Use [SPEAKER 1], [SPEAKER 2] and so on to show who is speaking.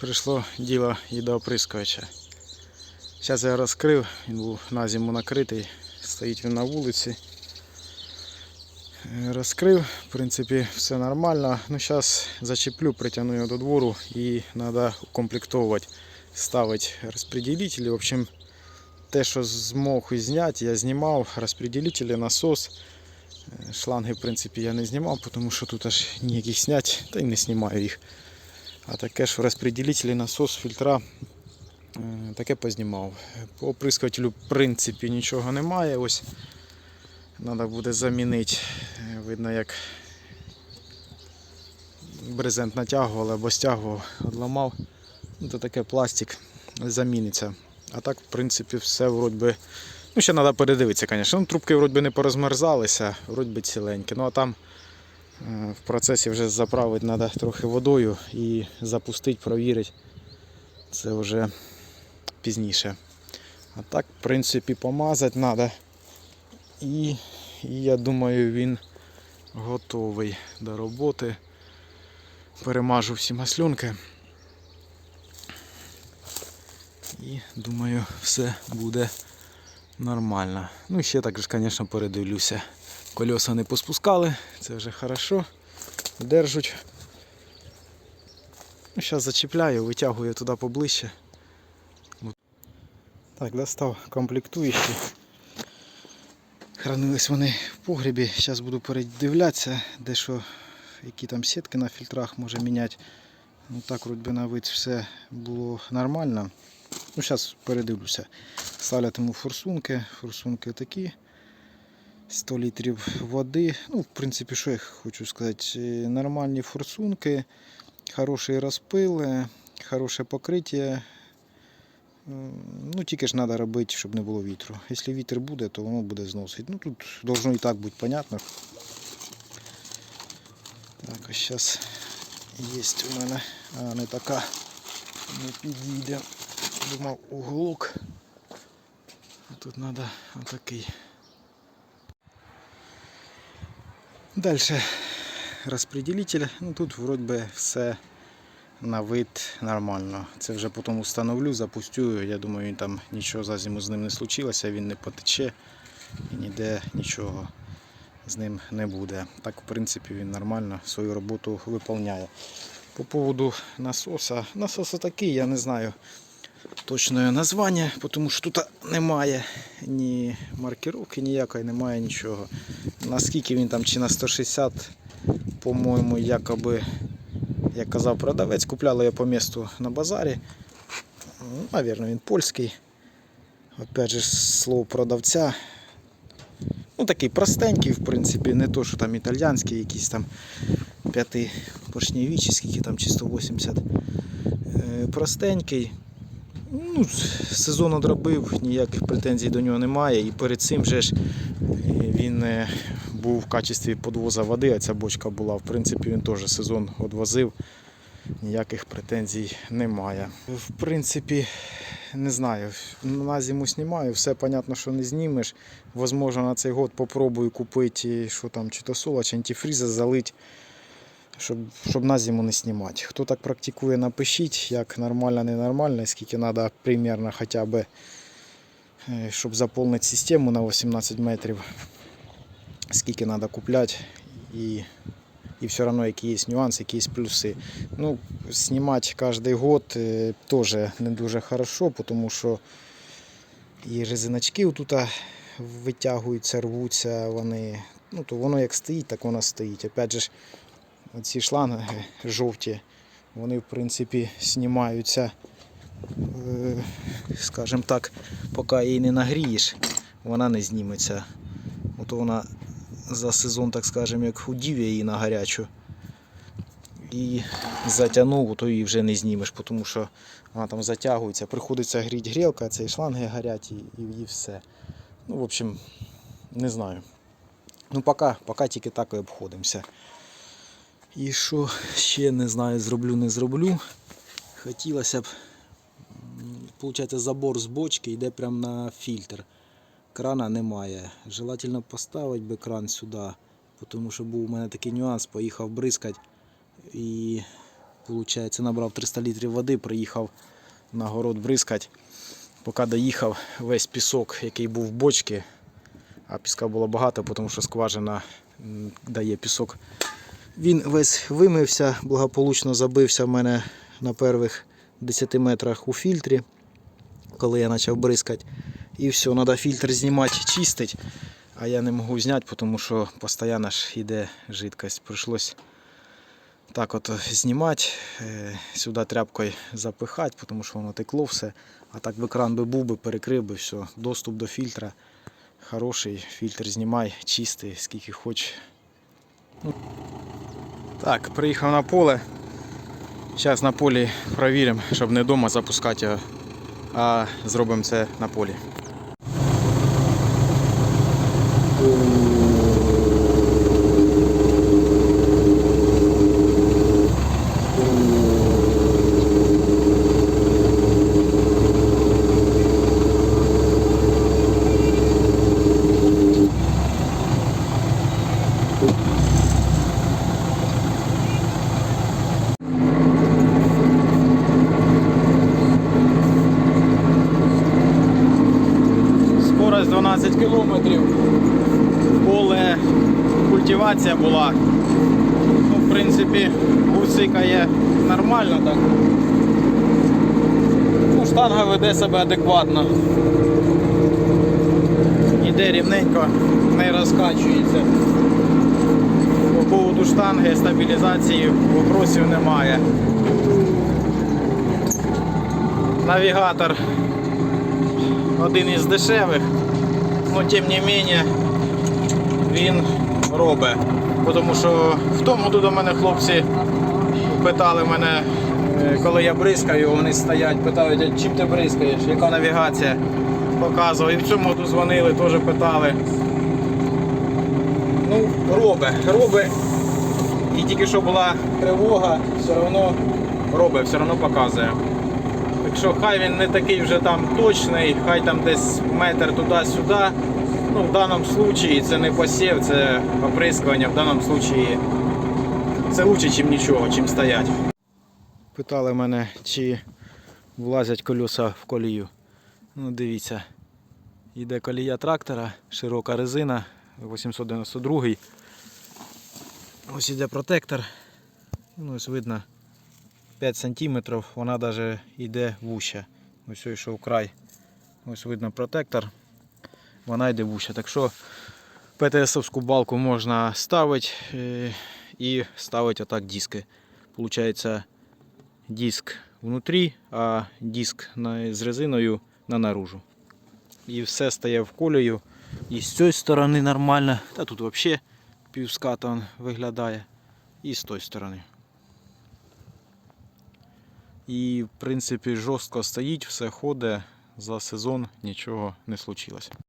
[SPEAKER 1] прийшло діло і до оприскувача. Зараз я розкрив, він був на зиму накритий, стоїть він на вулиці. Е, Розкрив, в принципі, все нормально. Ну, зараз зачеплю, притягну його до двору і треба укомплектовувати, ставити розпределителі. В общем, те, що змог зняти, я знімав, розпределителі, насос. Е, Шланги, в принципі, я не знімав, тому що тут аж ніяких зняти, та й не знімаю їх. А таке ж розпределителі, насос, фільтра, е, таке познімав. По оприскувателю, в принципі, нічого немає. Ось треба буде замінити. Е, Видно, як брезент натягував або стягував, одламав. Ну, таке пластик заміниться. А так, в принципі, все вроді. Ну, ще треба передивитися, звісно. Ну, трубки вроді не порозмерзалися, вроді ціленькі. Ну а там в процесі вже заправити треба трохи водою і запустити, провірити. Це вже пізніше. А так, в принципі, помазати треба. І, і я думаю, він готовий до роботи. Перемажу всі маслюнки. І думаю, все буде нормально. Ну, ще також, звісно, передивлюся. Кольоса не поспускали, це вже хорошо. Держуть. Ну, зараз зачіпляю, витягую туди поближче. Так, достав комплектуючі. Хранились вони в погребі. Зараз буду передивлятися, де що, які там сітки на фільтрах може міняти. Ну так, вроді на все було нормально. Ну, зараз передивлюся. Ставлятиму форсунки. Форсунки такі. 100 літрів води. Ну, в принципі, що я хочу сказати, е, нормальні форсунки, хороший розпил, е, хороше покриття. Ну, тільки ж треба робити, щоб не було вітру. Якщо вітер буде, то воно буде зносити. Ну, тут должно і так бути понятно. Так, ось зараз є у мене. А, не така. Не підійде. Думав уголок. А тут треба отакий. Дальше розпределитель. Ну тут вроді би все на вид нормально. Це вже потім встановлю, запустю. Я думаю, він там нічого за зиму з ним не случилося, він не потече і ніде нічого з ним не буде. Так, в принципі, він нормально свою роботу виконує. По поводу насоса. Насос такий, я не знаю точне названня, тому що тут немає ні маркировки ніякої, немає нічого. Наскільки він там чи на 160, по-моєму, якоби, як казав продавець, купляли я по місту на базарі. Ну, Навірно, він польський. Опять же, слово продавця. Ну, такий простенький, в принципі, не то, що там італьянський, якийсь там п'ятипоршневі, чи скільки там, чи 180. Е, Простенький. Ну, сезон одробив, ніяких претензій до нього немає. І перед цим же ж е, він е, був в качестві подвоза води, а ця бочка була. В принципі, він теж сезон одвозив. Ніяких претензій немає. В принципі, не знаю. На зиму знімаю, все понятно, що не знімеш. Возможно, на цей год попробую купити що там, чи то сола, чи антифріза залить, щоб, щоб на зиму не знімати. Хто так практикує, напишіть, як нормально, ненормально, скільки треба примерно хоча б, е, щоб заповнити систему на 18 метрів, скільки треба купляти. І и все равно какие есть нюансы, какие есть плюсы. Ну, снимать каждый год э, тоже не дуже хорошо, потому що і резиночки тут витягуються, рвуться вони. Ну, то воно як стоїть, так воно стоїть. Опять же, ж, ці шланги жовті, вони в принципі знімаються, е, скажімо так, поки її не нагрієш, вона не зніметься. От вона за сезон, так скажемо, як худів я її на гарячу. І затягнув, то її вже не знімеш, тому що вона там затягується. Приходиться гріти грілка, цей шланги горять і, і все. Ну, в общем, не знаю. Ну, поки, поки тільки так і обходимося. І що ще не знаю, зроблю, не зроблю. Хотілося б, виходить, забор з бочки йде прямо на фільтр крана немає. Желательно поставити би кран сюди, тому що був у мене такий нюанс, поїхав бризкати і виходить, набрав 300 літрів води, приїхав на город бризкати. Поки доїхав весь пісок, який був в бочці, а піска було багато, тому що скважина дає пісок. Він весь вимився, благополучно забився в мене на перших 10 метрах у фільтрі, коли я почав бризкати. І все, треба фільтр знімати, чистити. А я не можу зняти, тому що постійно ж йде жидкость. Прийшлось так от знімати, е, сюди тряпкою запихати, тому що воно текло все. А так би кран би був би, перекрив би все. Доступ до фільтра хороший, фільтр знімай, чистий, скільки хочеш. Так, приїхав на поле. Зараз на полі перевіримо, щоб не вдома запускати його, а зробимо це на полі. Скорость 12 кілометрів. Поле культивація була. Ну, в принципі, гусикає нормально так. Ну, штанга веде себе адекватно. Іде рівненько, не розкачується. По поводу штанги стабілізації вопросів немає. Навігатор один із дешевих, але тим не менше він робить. Тому що в тому году до мене хлопці питали мене, е, коли я бризкаю, вони стоять, питають, чим ти бризкаєш, яка навігація показував. І в цьому году дзвонили, теж питали. Ну, робить, робить. І тільки що була тривога, все одно робить, все одно показує. Так що хай він не такий вже там точний, хай там десь метр туди-сюди. Ну, в даному випадку це не посів, це оприскування. В даному випадку це краще, ніж нічого, чим стоять. Питали мене, чи влазять колеса в колію. Ну, дивіться, йде колія трактора, широка резина, 892. Ось іде протектор. Ну, ось видно 5 см, вона навіть йде вуща. Ось йшов край. Ось видно протектор. Вона йде вуща. Так що ПТСовську балку можна ставити е, і ставити отак диски. Получається диск внутрі, а диск з резиною на наружу. І все стає в колію. І з цієї сторони нормально. Та тут взагалі півската виглядає. І з тої сторони. І в принципі жорстко стоїть, все ходить, за сезон нічого не случилось.